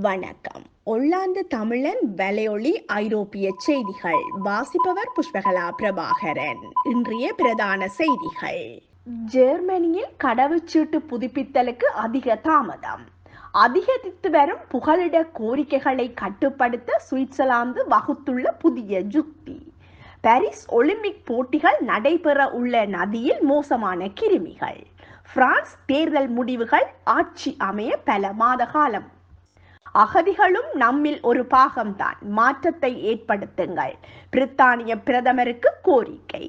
வணக்கம். ஒல்லாந்து தமிழன் வலையொலி ஐரோப்பிய செய்திகள். வாசிப்பவர் புஷ்பகலா பிரபாகரன். இன்றைய பிரதான செய்திகள். ஜெர்மனியில் கடவுச்சீட்டு புதுப்பித்தலுக்கு அதிக தாமதம். அதிகரித்து வரும் புகலிட கோரிக்கைகளை கட்டுப்படுத்த சுவிட்சர்லாந்து வகுத்துள்ள புதிய யுக்தி பாரிஸ் ஒலிம்பிக் போட்டிகள் நடைபெற உள்ள நதியில் மோசமான கிருமிகள். பிரான்ஸ் தேர்தல் முடிவுகள் ஆட்சி அமைய பல மாத காலம் அகதிகளும் நம்மில் ஒரு பாகம்தான். மாற்றத்தை ஏற்படுத்துங்கள். பிரித்தானிய பிரதமருக்கு கோரிக்கை.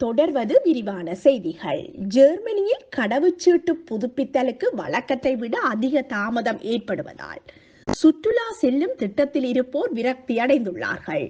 தொடர்வது விரிவான செய்திகள். ஜெர்மனியில் கடவுச்சீட்டு புதுப்பித்தலுக்கு வழக்கத்தை விட அதிக தாமதம் ஏற்படுவதால் சுற்றுலா செல்லும் திட்டத்தில் இருப்போர் விரக்தி அடைந்துள்ளார்கள்.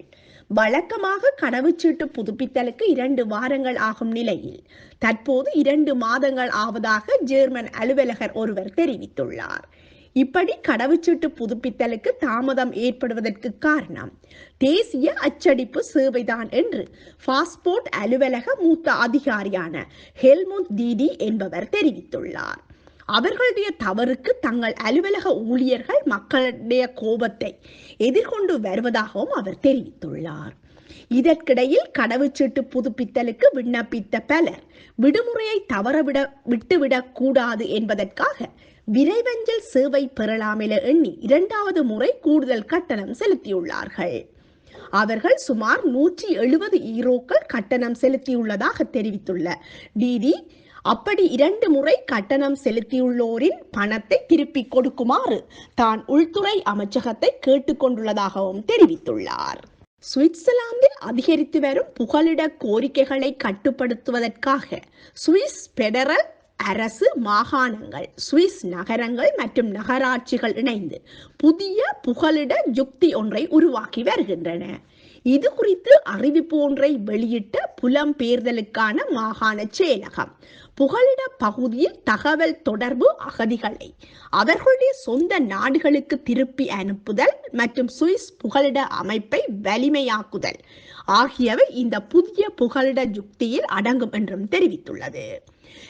வழக்கமாக கடவுச்சீட்டு புதுப்பித்தலுக்கு இரண்டு வாரங்கள் ஆகும் நிலையில். தற்போது இரண்டு மாதங்கள் ஆவதாக ஜெர்மன் அலுவலகர் ஒருவர் தெரிவித்துள்ளார். இப்படி கடவுச்சீட்டு புதுப்பித்தலுக்கு தாமதம் ஏற்படுவதற்கு காரணம். தேசிய அச்சடிப்பு சேவைதான் என்று பாஸ்போர்ட் அலுவலக மூத்த அதிகாரியான ஹெல்முத் தீடி என்பவர் தெரிவித்துள்ளார். அவர்களுடைய தவறுக்கு தங்கள் அலுவலக ஊழியர்கள் மக்களுடைய கோபத்தை எதிர்கொண்டு வருவதாகவும் அவர் தெரிவித்துள்ளார். இதற்கிடையில் கடவுச்சீட்டு புதுப்பித்தலுக்கு விண்ணப்பித்த பலர் விடுமுறையை தவறவிட விட்டுவிடக் கூடாது என்பதற்காக விரைவஞ்சல் சேவை பெறலாம் என எண்ணி இரண்டாவது முறை கூடுதல் கட்டணம் செலுத்தியுள்ளார்கள். அவர்கள் சுமார் நூற்றி எழுபது ஈரோக்கள் கட்டணம் செலுத்தியுள்ளதாக தெரிவித்துள்ள டிடி அப்படி இரண்டு முறை கட்டணம் செலுத்தியுள்ளோரின் பணத்தை திருப்பிக் கொடுக்குமாறு தான் உள்துறை அமைச்சகத்தை கேட்டுக்கொண்டுள்ளதாகவும் தெரிவித்துள்ளார். சுவிட்சர்லாந்தில் அதிகரித்து வரும் புகலிட கோரிக்கைகளை கட்டுப்படுத்துவதற்காக சுவிஸ் பெடரல் அரசு மாகாணங்கள் சுவிஸ் நகரங்கள் மற்றும் நகராட்சிகள் இணைந்து புதிய புகலிட யுக்தி ஒன்றை உருவாக்கி வருகின்றன. இது குறித்து அறிவிப்பு ஒன்றை வெளியிட்ட புலம்பெயர்தலுக்கான மாகாண செயலகம் புகலிட பகுதியில் தகவல் தொடர்பு அகதிகளை அவர்களுடைய சொந்த நாடுகளுக்கு திருப்பி அனுப்புதல் மற்றும் சுவிஸ் புகலிட அமைப்பை வலிமையாக்குதல் ஆகியவை இந்த புதிய புகலிட யுக்தியில் அடங்கும் என்றும் தெரிவித்துள்ளது.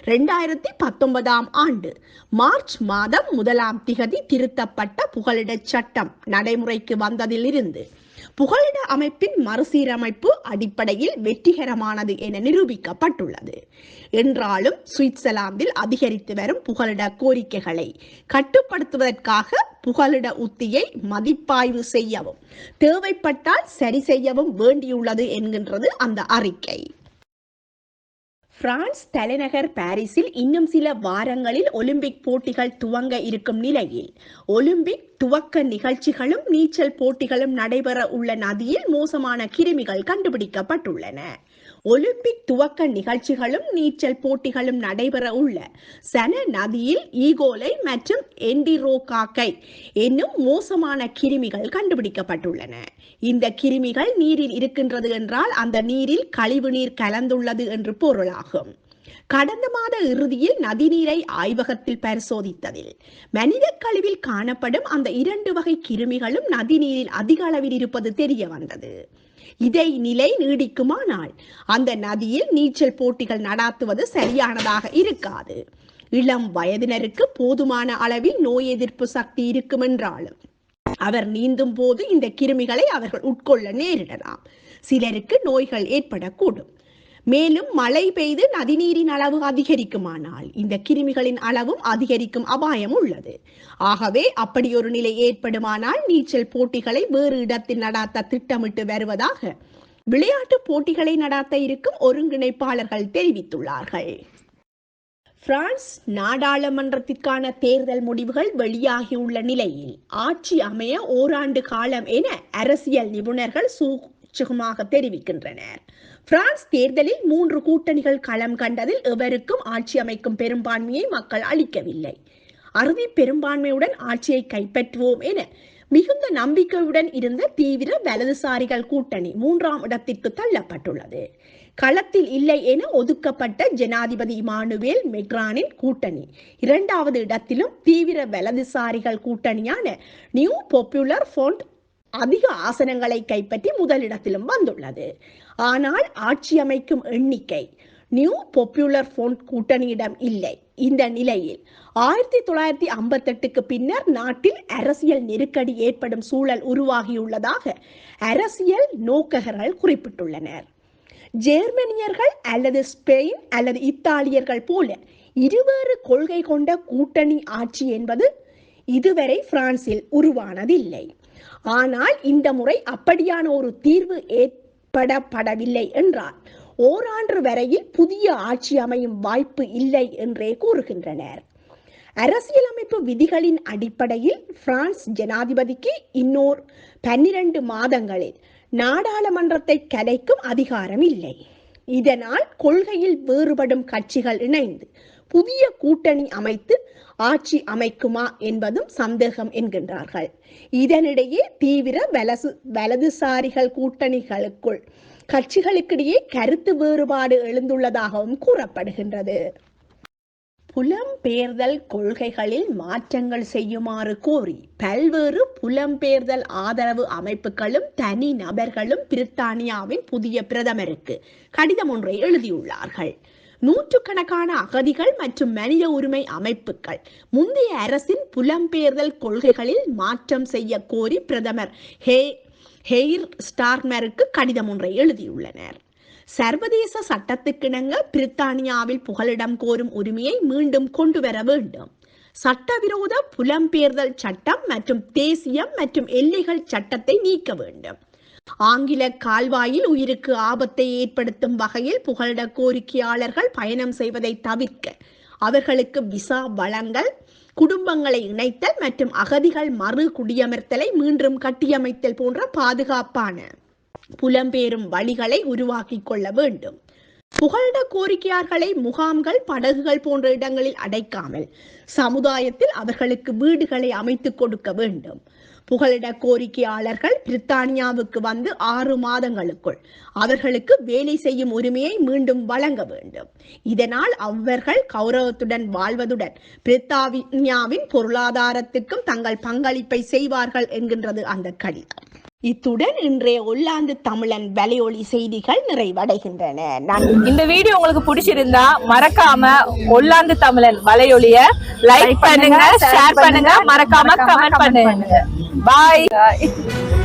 ரெண்டாயிரத்தி பத்தொன்பதாம் ஆண்டு மார்ச் மாதம் முதலாம் திகதி திருத்தப்பட்ட புகலிடச் சட்டம் நடைமுறைக்கு வந்ததிலிருந்து புகலிட அமைப்பின் மறுசீரமைப்பு அடிப்படையில் வெற்றிகரமானது என நிரூபிக்கப்பட்டுள்ளது. என்றாலும் சுவிட்சர்லாந்தில் அதிகரித்து வரும் புகலிட கோரிக்கைகளை கட்டுப்படுத்துவதற்காக புகலிட உத்தியை மதிப்பாய்வு செய்யவும் தேவைப்பட்டால் சரி செய்யவும் வேண்டியுள்ளது என்கின்றது அந்த அறிக்கை. பிரான்ஸ் தலைநகர் பாரிஸில் இன்னும் சில வாரங்களில் ஒலிம்பிக் போட்டிகள் துவங்க இருக்கும் நிலையில் ஒலிம்பிக் துவக்க நிகழ்ச்சிகளும் நீச்சல் போட்டிகளும் நடைபெற உள்ள நதியில் மோசமான கிருமிகள் கண்டுபிடிக்கப்பட்டுள்ளன. ஒலிம்பிக் துவக்க நிகழ்ச்சிகளும் நீச்சல் போட்டிகளும் நடைபெற உள்ள சன நதியில் ஈகோலை மற்றும் என்டிரோகாக்கை என்னும் மோசமான கிருமிகள் கண்டுபிடிக்கப்பட்டுள்ளன. இந்த கிருமிகள் நீரில் இருக்கின்றது என்றால் அந்த நீரில் கழிவு நீர் கலந்துள்ளது என்று பொருளாகும். கடந்த மாத இறுதியில் நதிநீரை ஆய்வகத்தில் பரிசோதித்ததில் மனித கழிவில் காணப்படும் அந்த இரண்டு வகை கிருமிகளும் நதிநீரில் அதிக அளவில் இருப்பது தெரிய வந்தது. இதை நிலை நீடிக்குமானால் அந்த நதியில் நீச்சல் போட்டிகள் நடாத்துவது சரியானதாக இருக்காது. இளம் வயதினருக்கு போதுமான அளவில் நோய் எதிர்ப்பு சக்தி இருக்கும் என்றாலும் அவர் நீந்தும் போது இந்த கிருமிகளை அவர்கள் உட்கொள்ள நேரிடலாம். சிலருக்கு நோய்கள் ஏற்படக்கூடும். மேலும் மழை பெய்து நதிநீரின் அளவு அதிகரிக்குமானால் இந்த கிருமிகளின் அளவும் அதிகரிக்கும் அபாயம் உள்ளது. ஆகவே அப்படி ஒரு நிலை ஏற்படுமானால் நீச்சல் போட்டிகளை வேறு இடத்தில் நடாத்த திட்டமிட்டு வருவதாக விளையாட்டு போட்டிகளை நடாத்த இருக்கும் ஒருங்கிணைப்பாளர்கள் தெரிவித்துள்ளார்கள். பிரான்ஸ் நாடாளுமன்றத்திற்கான தேர்தல் முடிவுகள் வெளியாகியுள்ள நிலையில் ஆட்சி அமைய ஓராண்டு காலம் என அரசியல் நிபுணர்கள் சுகமாக தெரிவிக்கின்றனர் பிரான்ஸ் தேர்தலில் மூன்று கூட்டணிகள் களம் கண்டதில் எவருக்கும் ஆட்சி அமைக்கும் பெரும்பான்மையை மக்கள் அளிக்கவில்லை. அறுதி பெரும்பான்மையுடன் ஆட்சியை கைப்பற்றுவோம் என மிகுந்த நம்பிக்கையுடன் இருந்த தீவிர வலதுசாரிகள் கூட்டணி மூன்றாம் இடத்திற்கு தள்ளப்பட்டுள்ளது. களத்தில் இல்லை என ஒதுக்கப்பட்ட ஜனாதிபதி இமானுவேல் மெக்ரானின் கூட்டணி இரண்டாவது இடத்திலும் தீவிர வலதுசாரிகள் கூட்டணியான நியூ பாப்புலர் ஃபோண்ட் அதிக ஆசனங்களை கைப்பற்றி முதலிடத்திலும் வந்துள்ளது. ஆனால் ஆட்சி அமைக்கும் எண்ணிக்கை நியூ பாப்புலர் ஃபோன் கூட்டணியிடம் இல்லை. இந்த நிலையில் ஆயிரத்தி தொள்ளாயிரத்தி ஐம்பத்தெட்டுக்கு பின்னர் நாட்டில் அரசியல் நெருக்கடி ஏற்படும் சூழல் உருவாகியுள்ளதாக அரசியல் நோக்ககர்கள் குறிப்பிட்டுள்ளனர். ஜெர்மனியர்கள் அல்லது ஸ்பெயின் அல்லது இத்தாலியர்கள் போல இருவேறு கொள்கை கொண்ட கூட்டணி ஆட்சி என்பது இதுவரை பிரான்சில் உருவானதில்லை. ஆனால் இந்த முறை அப்படியான ஒரு தீர்வு ஏற்படப்படவில்லை என்றால் ஓராண்டு வரையில் புதிய ஆட்சி அமையும் வாய்ப்பு இல்லை என்றே கூறுகின்றனர். அரசியலமைப்பு விதிகளின் அடிப்படையில் பிரான்ஸ் ஜனாதிபதிக்கு இன்னோர் பன்னிரண்டு மாதங்களில் நாடாளுமன்றத்தை கலைக்கும் அதிகாரம் இல்லை இதனால் கொள்கையில் வேறுபடும் கட்சிகள் இணைந்து புதிய கூட்டணி அமைத்து ஆட்சி அமைக்குமா என்பதும் சந்தேகம் என்கின்றார்கள். இதனிடையே தீவிர வலசு வலதுசாரிகள் கூட்டணிகளுக்குள் கட்சிகளுக்கிடையே கருத்து வேறுபாடு எழுந்துள்ளதாகவும் கூறப்படுகின்றது. புலம்பெயர்தல் கொள்கைகளில் மாற்றங்கள் செய்யுமாறு கோரி பல்வேறு புலம்பெயர்தல் ஆதரவு அமைப்புகளும் தனி நபர்களும் பிரித்தானியாவின் புதிய பிரதமருக்கு கடிதம் ஒன்றை எழுதியுள்ளார்கள். நூற்றுக்கணக்கான அகதிகள் மற்றும் மனித உரிமை அமைப்புகள் முந்தைய அரசின் புலம்பெயர்தல் கொள்கைகளில் மாற்றம் செய்ய கோரி பிரதமர் ஹே ஹெய்ர் ஸ்டார்மருக்கு கடிதம் ஒன்றை எழுதியுள்ளனர். சர்வதேச சட்டத்துக்கிணங்க பிரித்தானியாவில் புகலிடம் கோரும் உரிமையை மீண்டும் கொண்டு வர வேண்டும். சட்டவிரோத புலம்பெயர்தல் சட்டம் மற்றும் தேசியம் மற்றும் எல்லைகள் சட்டத்தை நீக்க வேண்டும். ஆங்கில கால்வாயில் உயிருக்கு ஆபத்தை ஏற்படுத்தும் வகையில் புகலிட கோரிக்கையாளர்கள் பயணம் செய்வதை தவிர்க்க அவர்களுக்கு விசா வழங்கல் குடும்பங்களை இணைத்தல் மற்றும் அகதிகள் மறு குடியமர்த்தலை மீண்டும் கட்டியமைத்தல் போன்ற பாதுகாப்பான புலம்பெயரும் வழிகளை உருவாக்கி கொள்ள வேண்டும். புகலிட கோரிக்கையாளர்களை முகாம்கள் படகுகள் போன்ற இடங்களில் அடைக்காமல் சமுதாயத்தில் அவர்களுக்கு வீடுகளை அமைத்துக் கொடுக்க வேண்டும். புகலிட கோரிக்கையாளர்கள் பிரித்தானியாவுக்கு வந்து ஆறு மாதங்களுக்குள் அவர்களுக்கு வேலை செய்யும் உரிமையை மீண்டும் வழங்க வேண்டும். இதனால் அவர்கள் கௌரவத்துடன் வாழ்வதுடன் பிரித்தானியாவின் பொருளாதாரத்துக்கும் தங்கள் பங்களிப்பை செய்வார்கள் என்கின்றது அந்த கடிதம். இத்துடன் இன்றைய ஒல்லாந்து தமிழன் வலையொலி செய்திகள் நிறைவடைகின்றன. நன்றி இந்த வீடியோ உங்களுக்கு பிடிச்சிருந்தா மறக்காம ஒல்லாந்து தமிழன் வலையொலிய லைக் பண்ணுங்க ஷேர் பண்ணுங்க மறக்காம கமெண்ட் பண்ணுங்க. Bye! Bye.